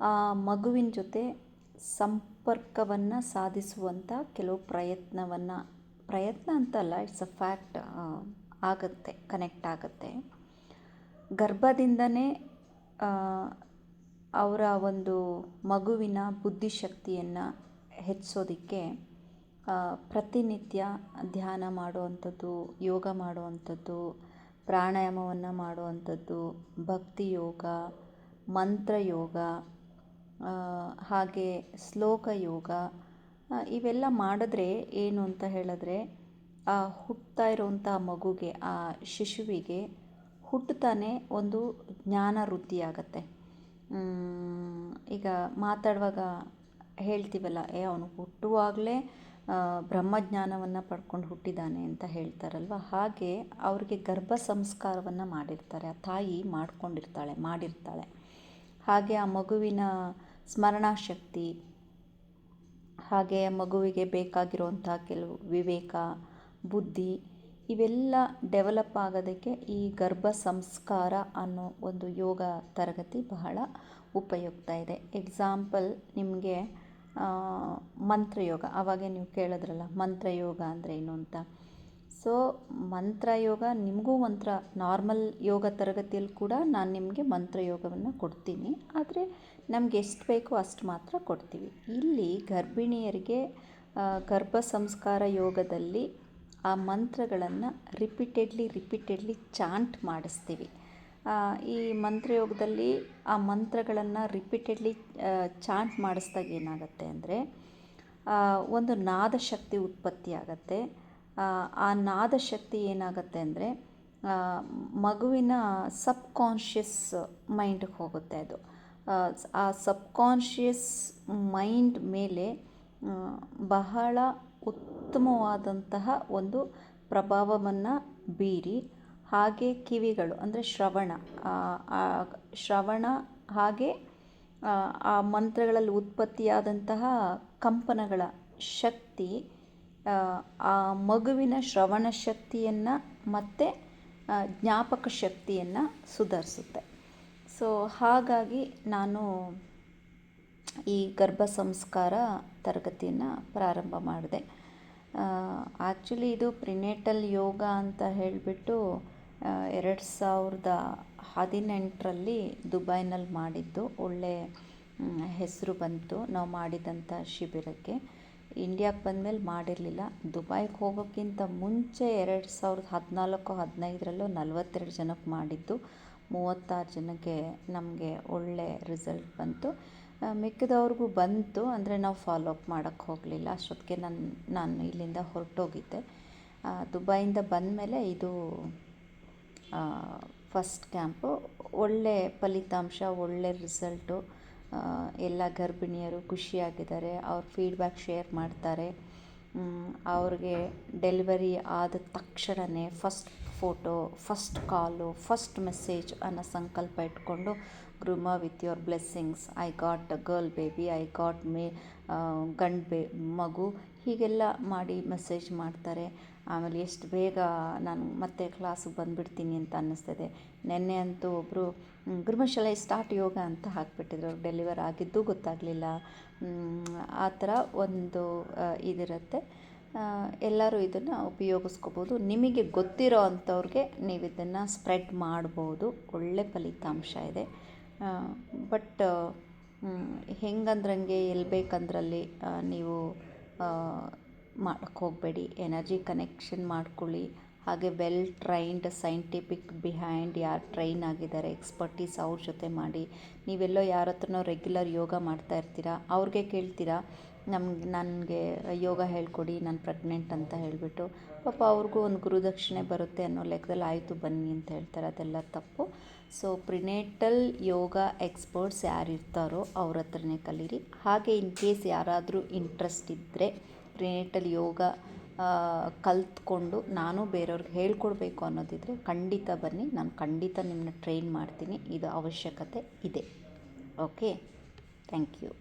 ಆ ಮಗುವಿನ ಜೊತೆ ಸಂಪರ್ಕವನ್ನು ಸಾಧಿಸುವಂಥ ಕೆಲವು ಪ್ರಯತ್ನವನ್ನು, ಪ್ರಯತ್ನ ಅಂತಲ್ಲ ಇಟ್ಸ್ ಅ ಫ್ಯಾಕ್ಟ್ ಆಗುತ್ತೆ ಕನೆಕ್ಟ್ ಆಗುತ್ತೆ. ಗರ್ಭದಿಂದನೇ ಅವರ ಒಂದು ಮಗುವಿನ ಬುದ್ಧಿಶಕ್ತಿಯನ್ನು ಹೆಚ್ಚಿಸೋದಕ್ಕೆ ಪ್ರತಿನಿತ್ಯ ಧ್ಯಾನ ಮಾಡುವಂಥದ್ದು, ಯೋಗ ಮಾಡುವಂಥದ್ದು, ಪ್ರಾಣಾಯಾಮವನ್ನು ಮಾಡುವಂಥದ್ದು, ಭಕ್ತಿ ಯೋಗ, ಮಂತ್ರ ಯೋಗ ಹಾಗೆ ಶ್ಲೋಕ ಯೋಗ ಇವೆಲ್ಲ ಮಾಡಿದ್ರೆ ಏನು ಅಂತ ಹೇಳಿದ್ರೆ, ಆ ಹುಟ್ಟುತ್ತಾ ಇರುವಂಥ ಮಗುಗೆ, ಆ ಶಿಶುವಿಗೆ ಹುಟ್ಟುತ್ತಾನೆ ಒಂದು ಜ್ಞಾನ ವೃದ್ಧಿಯಾಗತ್ತೆ. ಈಗ ಮಾತಾಡುವಾಗ ಹೇಳ್ತೀವಲ್ಲ, ಏ, ಅವನು ಹುಟ್ಟುವಾಗಲೇ ಬ್ರಹ್ಮಜ್ಞಾನವನ್ನು ಪಡ್ಕೊಂಡು ಹುಟ್ಟಿದ್ದಾನೆ ಅಂತ ಹೇಳ್ತಾರಲ್ವ? ಹಾಗೆ ಅವ್ರಿಗೆ ಗರ್ಭ ಸಂಸ್ಕಾರವನ್ನು ಮಾಡಿರ್ತಾರೆ, ಆ ತಾಯಿ ಮಾಡ್ಕೊಂಡಿರ್ತಾಳೆ, ಮಾಡಿರ್ತಾಳೆ. ಹಾಗೆ ಆ ಮಗುವಿನ ಸ್ಮರಣಾಶಕ್ತಿ, ಹಾಗೆ ಮಗುವಿಗೆ ಬೇಕಾಗಿರುವಂಥ ಕೆಲವು ವಿವೇಕ, ಬುದ್ಧಿ, ಇವೆಲ್ಲ ಡೆವಲಪ್ ಆಗೋದಕ್ಕೆ ಈ ಗರ್ಭ ಸಂಸ್ಕಾರ ಅನ್ನೋ ಒಂದು ಯೋಗ ತರಗತಿ ಬಹಳ ಉಪಯುಕ್ತ ಇದೆ. ಎಕ್ಸಾಂಪಲ್ ನಿಮಗೆ ಮಂತ್ರಯೋಗ. ಆವಾಗೇ ನೀವು ಕೇಳಿದ್ರಲ್ಲ, ಮಂತ್ರಯೋಗ ಅಂದರೆ ಏನು ಅಂತ? ಸೊ, ಮಂತ್ರಯೋಗ ನಿಮಗೂ ಮಂತ್ರ, ನಾರ್ಮಲ್ ಯೋಗ ತರಗತಿಯಲ್ಲಿ ಕೂಡ ನಾನು ನಿಮಗೆ ಮಂತ್ರ ಯೋಗವನ್ನು ಕೊಡ್ತೀನಿ. ಆದರೆ ನಮ್ಗೆ ಎಷ್ಟು ಬೇಕೋ ಅಷ್ಟು ಮಾತ್ರ ಕೊಡ್ತೀವಿ. ಇಲ್ಲಿ ಗರ್ಭಿಣಿಯರಿಗೆ ಗರ್ಭ ಸಂಸ್ಕಾರ ಯೋಗದಲ್ಲಿ ಆ ಮಂತ್ರಗಳನ್ನು ರಿಪೀಟೆಡ್ಲಿ ರಿಪೀಟೆಡ್ಲಿ ಚಾಂಟ್ ಮಾಡಿಸ್ತೀವಿ. ಈ ಮಂತ್ರಯೋಗದಲ್ಲಿ ಆ ಮಂತ್ರಗಳನ್ನು ರಿಪೀಟೆಡ್ಲಿ ಚಾಂಟ್ ಮಾಡಿಸ್ದಾಗ ಏನಾಗುತ್ತೆ ಅಂದರೆ ಒಂದು ನಾದಶಕ್ತಿ ಉತ್ಪತ್ತಿ ಆಗುತ್ತೆ. ಆ ನಾದ ಶಕ್ತಿ ಏನಾಗುತ್ತೆ ಅಂದರೆ ಮಗುವಿನ ಸಬ್ ಕಾನ್ಷಿಯಸ್ ಮೈಂಡ್ಗೆ ಹೋಗುತ್ತೆ ಅದು. ಆ ಸಬ್ ಕಾನ್ಷಿಯಸ್ ಮೈಂಡ್ ಮೇಲೆ ಬಹಳ ಉತ್ತಮವಾದಂತಹ ಒಂದು ಪ್ರಭಾವವನ್ನು ಬೀರಿ, ಹಾಗೆ ಕಿವಿಗಳು ಅಂದರೆ ಶ್ರವಣ ಶ್ರವಣ ಹಾಗೆ ಆ ಮಂತ್ರಗಳಲ್ಲಿ ಉತ್ಪತ್ತಿಯಾದಂತಹ ಕಂಪನಗಳ ಶಕ್ತಿ ಆ ಮಗುವಿನ ಶ್ರವಣ ಶಕ್ತಿಯನ್ನು ಮತ್ತು ಜ್ಞಾಪಕ ಶಕ್ತಿಯನ್ನು ಸುಧಾರಿಸುತ್ತೆ. ಸೊ ಹಾಗಾಗಿ ನಾನು ಈ ಗರ್ಭ ಸಂಸ್ಕಾರ ತರಗತಿಯನ್ನು ಪ್ರಾರಂಭ ಮಾಡಿದೆ. ಆ್ಯಕ್ಚುಲಿ ಇದು ಪ್ರಿನೇಟಲ್ ಯೋಗ ಅಂತ ಹೇಳಿಬಿಟ್ಟು ಎರಡು ಸಾವಿರದ ಹದಿನೆಂಟರಲ್ಲಿ ದುಬೈನಲ್ಲಿ ಮಾಡಿದ್ದು. ಒಳ್ಳೆ ಹೆಸರು ಬಂತು. ನಾವು ಮಾಡಿದಂಥ ಶಿಬಿರಕ್ಕೆ. ಇಂಡಿಯಾಕ್ಕೆ ಬಂದಮೇಲೆ ಮಾಡಿರಲಿಲ್ಲ. ದುಬೈಗೆ ಹೋಗೋಕ್ಕಿಂತ ಮುಂಚೆ ಎರಡು ಸಾವಿರದ ಹದಿನಾಲ್ಕು, ಹದಿನೈದರಲ್ಲೂ ನಲವತ್ತೆರಡು ಜನಕ್ಕೆ ಮಾಡಿದ್ದು. ಮೂವತ್ತಾರು ಜನಕ್ಕೆ ನಮಗೆ ಒಳ್ಳೆ ರಿಸಲ್ಟ್ ಬಂತು. ಮಿಕ್ಕಿದವ್ರಿಗೂ ಬಂತು. ಅಂದರೆ ನಾವು ಫಾಲೋ ಅಪ್ ಮಾಡೋಕ್ಕೆ ಹೋಗಲಿಲ್ಲ. ಅಷ್ಟೊತ್ತಿಗೆ ನಾನು ನಾನು ಇಲ್ಲಿಂದ ಹೊರಟೋಗಿದ್ದೆ. ದುಬೈಯಿಂದ ಬಂದಮೇಲೆ ಇದು ಫಸ್ಟ್ ಕ್ಯಾಂಪು. ಒಳ್ಳೆ ಫಲಿತಾಂಶ, ಒಳ್ಳೆ ರಿಸಲ್ಟು. ಎಲ್ಲ ಗರ್ಭಿಣಿಯರು ಖುಷಿಯಾಗಿದ್ದಾರೆ, ಅವ್ರ ಫೀಡ್ಬ್ಯಾಕ್ ಶೇರ್ ಮಾಡ್ತಾರೆ. ಅವ್ರಿಗೆ ಡೆಲಿವರಿ ಆದ ತಕ್ಷಣವೇ first photo first call first message ಅನ್ನೋ ಸಂಕಲ್ಪ ಇಟ್ಕೊಂಡು ಗ್ರೂಮ with your blessings I got girl baby I got may ಗಂಡು ಬೇ, ಮಗು ಹೀಗೆಲ್ಲ ಮಾಡಿ ಮೆಸೇಜ್ ಮಾಡ್ತಾರೆ. ಆಮೇಲೆ ಎಷ್ಟು ಬೇಗ ನಾನು ಮತ್ತೆ ಕ್ಲಾಸಿಗೆ ಬಂದುಬಿಡ್ತೀನಿ ಅಂತ ಅನ್ನಿಸ್ತಿದೆ. ನಿನ್ನೆ ಅಂತೂ ಒಬ್ಬರು ಗುರುಮಶಾಲೆ ಸ್ಟಾರ್ಟ್ ಯೋಗ ಅಂತ ಹಾಕಿಬಿಟ್ಟಿದ್ರು. ಡೆಲಿವರ್ ಆಗಿದ್ದು ಗೊತ್ತಾಗಲಿಲ್ಲ. ಆ ಥರ ಒಂದು ಇದಿರುತ್ತೆ. ಎಲ್ಲರೂ ಇದನ್ನು ಉಪಯೋಗಿಸ್ಕೋಬೋದು. ನಿಮಗೆ ಗೊತ್ತಿರೋ ಅಂಥವ್ರಿಗೆ ನೀವು ಇದನ್ನು ಸ್ಪ್ರೆಡ್ ಮಾಡ್ಬೋದು. ಒಳ್ಳೆ ಫಲಿತಾಂಶ ಇದೆ. ಬಟ್ ಹೆಂಗಂದ್ರಂಗೆ ಎಲ್ಲಿ ಬೇಕಂದ್ರಲ್ಲಿ ನೀವು ಮಾಡಕ್ಕೆ ಹೋಗಬೇಡಿ. ಎನರ್ಜಿ ಕನೆಕ್ಷನ್ ಮಾಡ್ಕೊಳ್ಳಿ. ಹಾಗೆ ವೆಲ್ ಟ್ರೈನ್ಡ್ ಸೈಂಟಿಫಿಕ್ ಬಿಹೈಂಡ್ ಯಾರು ಟ್ರೈನ್ ಆಗಿದ್ದಾರೆ ಎಕ್ಸ್ಪರ್ಟೀಸ್ ಅವ್ರ ಜೊತೆ ಮಾಡಿ. ನೀವೆಲ್ಲೋ ಯಾರ ಹತ್ರನೋ ರೆಗ್ಯುಲರ್ ಯೋಗ ಮಾಡ್ತಾ ಇರ್ತೀರಾ, ಅವ್ರಿಗೆ ಕೇಳ್ತೀರಾ ನಮ್ಗೆ, ನನಗೆ ಯೋಗ ಹೇಳ್ಕೊಡಿ, ನಾನು ಪ್ರೆಗ್ನೆಂಟ್ ಅಂತ ಹೇಳಿಬಿಟ್ಟು, ಪಾಪ ಅವ್ರಿಗೂ ಒಂದು ಗುರುದಕ್ಷಿಣೆ ಬರುತ್ತೆ ಅನ್ನೋ ಲೆಕ್ಕದಲ್ಲಿ ಆಯಿತು ಬನ್ನಿ ಅಂತ ಹೇಳ್ತಾರೆ. ಅದೆಲ್ಲ ತಪ್ಪು. ಸೊ ಪ್ರಿನೇಟಲ್ ಯೋಗ ಎಕ್ಸ್ಪರ್ಟ್ಸ್ ಯಾರು ಇರ್ತಾರೋ ಅವ್ರ ಹತ್ರನೇ ಕಲೀರಿ. ಹಾಗೆ ಇನ್ ಕೇಸ್ ಯಾರಾದರೂ ಇಂಟ್ರೆಸ್ಟ್ ಇದ್ದರೆ ಪ್ರಿನೇಟಲ್ ಯೋಗ ಕಲ್ತ್ಕೊಂಡು ನಾನು ಬೇರೆಯವ್ರಿಗೆ ಹೇಳ್ಕೊಡ್ಬೇಕು ಅನ್ನೋದಿದ್ರೆ ಖಂಡಿತ ಬನ್ನಿ. ನಾನು ಖಂಡಿತ ನಿಮ್ಮನ್ನ ಟ್ರೈನ್ ಮಾಡ್ತೀನಿ. ಇದು ಅವಶ್ಯಕತೆ ಇದೆ. Okay thank you